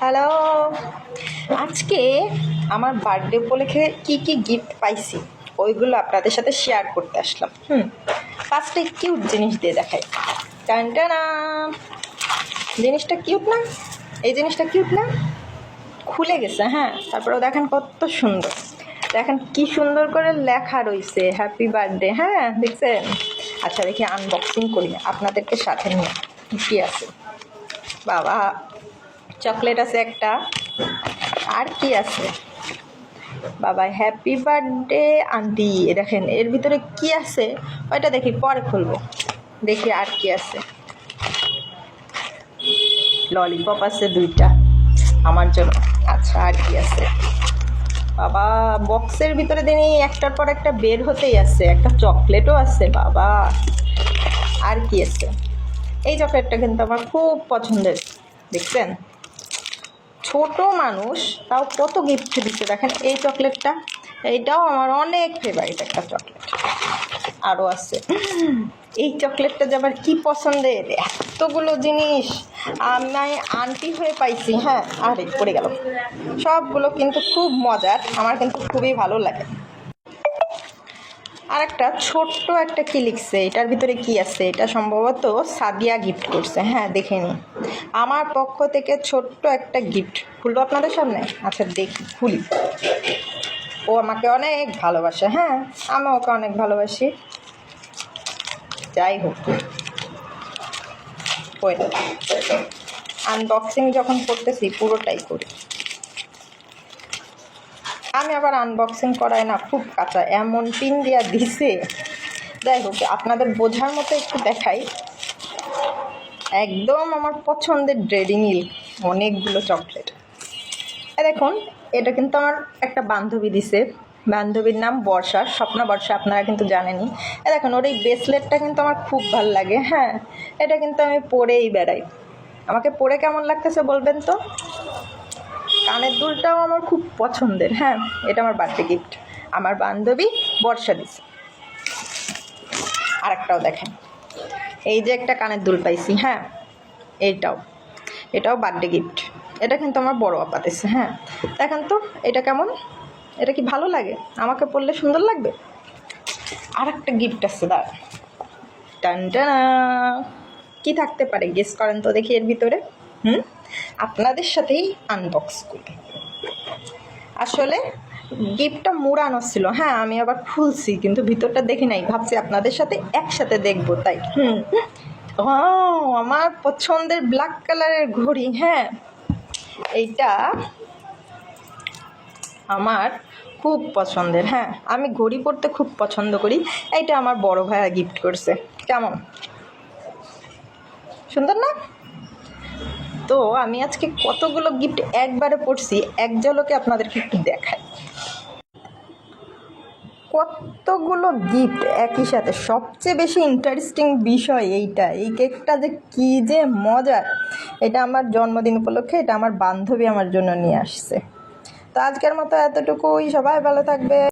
Hello. আজকে আমার birthday উপলক্ষে কী কী গিফট পাইছি, ওইগুলো আপনাদের সাথে শেয়ার করতে আসলাম। হুম ফার্স্টে কিউট জিনিস দিয়ে দেখাই। টান, টানা জিনিসটা কিউট না? এই জিনিসটা কিউট না? খুলে গেছে হ্যাঁ। তারপরেও দেখেন কত সুন্দর। দেখেন কি সুন্দর করে লেখা রয়েছে হ্যাপি বার্থডে হ্যাঁ দেখছেন? আচ্ছা দেখি আনবক্সিং করি, আপনাদেরকে সাথে নিয়ে, কী আছে? বাবা চকলেট আছে একটা। আর কি আছে? বাবা হ্যাপি বার্থডে আন্টি দেখেন, এর ভিতরে কি আছে? ওইটা দেখি, পরে খুলবো। দেখি আর কি আছে। ললিপপ আছে দুইটা, আমার জন্য। আচ্ছা আর কি আছে? বাবা বক্সের ভিতরে দিনই একটার পর একটা বের হতেই আছে। একটা চকলেটও আছে, বাবা। আর কি আছে? এই চকলেটটা কিন্তু আমার খুব পছন্দের, দেখছেন? ছোট মানুষ, তাও কত গিফট দিচ্ছে দেখেন এই চকলেটটা এইটাও আমার অনেক ফেভারিট একটা চকলেট আরও আছে। এই চকলেটটা যে আবার কী পছন্দের? এতগুলো জিনিস। আমি আন্টি হয়ে পাইছি হ্যাঁ? আরে, পড়ে গেল। সবগুলো কিন্তু খুব মজার। আমার কিন্তু খুবই ভালো লাগে। আর একটা ছোট্ট একটা কি লিখছে? এটার ভিতরে কি আছে? এটা সম্ভবত সাদিয়া গিফট করছে। হ্যাঁ দেখে নিন। আমার পক্ষ থেকে ছোট্ট একটা গিফট খুলবো আপনাদের সামনে? আচ্ছা দেখি, খুলি। ও আমাকে অনেক ভালোবাসে। হ্যাঁ আমি ওকে অনেক ভালোবাসি। যাই হোক। আনবক্সিং যখন করতেছি, পুরোটাই করি। আমি আবার আনবক্সিং করাই না, খুব কাঁচা। এমন পিন দিয়া দিছে। যাই হোক, আপনাদের বোঝার মতো একটু দেখাই। একদম আমার পছন্দের ড্রেডিং মিল্ক অনেকগুলো চকলেট দেখুন, এটা কিন্তু আমার একটা বান্ধবী দিছে। বান্ধবীর নাম বর্ষা, স্বপ্না বর্ষা, আপনারা কিন্তু জানেনই। এ দেখুন, ওর এই ব্রেসলেটটা কিন্তু আমার খুব ভালো লাগে হ্যাঁ। এটা কিন্তু আমি পরেই বেড়াই। আমাকে পরে কেমন লাগতেছে বলবেন তো? দুলটাও আমার খুব পছন্দের হ্যাঁ এটা আমার বার্থডে গিফট আমার বান্ধবী বর্ষা দিছে। আরেকটাও দেখেন, এই যে একটা কানের দুল পাইছি হ্যাঁ এইটাও, এটাও বার্থডে গিফট এটা কিন্তু আমার বড় আপা দিছে হ্যাঁ দেখেন তো, এটা কেমন, এটা কি ভালো লাগে, আমাকে পরলে সুন্দর লাগবে? আর একটা গিফট আছে দাঁড়া টান, টানা, কি থাকতে পারে গেস করেন তো দেখি এর ভিতরে, হুম? আপনাদের সাথেই আনবক্স করি। আসলে গিফটটা মুড়ানো ছিল। হ্যাঁ আমি আবার খুলছি, কিন্তু ভিতরটা দেখি নাই। ভাবছি আপনাদের সাথে একসাথে দেখব, তাই। হুম ও আমার পছন্দের ব্ল্যাক কালারের ঘড়ি হ্যাঁ। এইটা আমার খুব পছন্দের হ্যাঁ। আমি ঘড়ি পরতে খুব পছন্দ করি। এইটা আমার বড় ভাইয়া গিফট করছে। কেমন? সুন্দর না? তো আমি আজকে কতগুলো গিফট একবারে পড়ছি, এক ঝলকে আপনাদেরকে একটু দেখাই। কতগুলো গিফট একই সাথে। সবচেয়ে বেশি ইন্টারেস্টিং বিষয় এইটা। এই কেকটা যে কী যে মজার। এটা আমার জন্মদিন উপলক্ষে, এটা আমার বান্ধবী আমার জন্য নিয়ে আসছে। তো আজকের মতো এতটুকুই। সবাই ভালো থাকবে।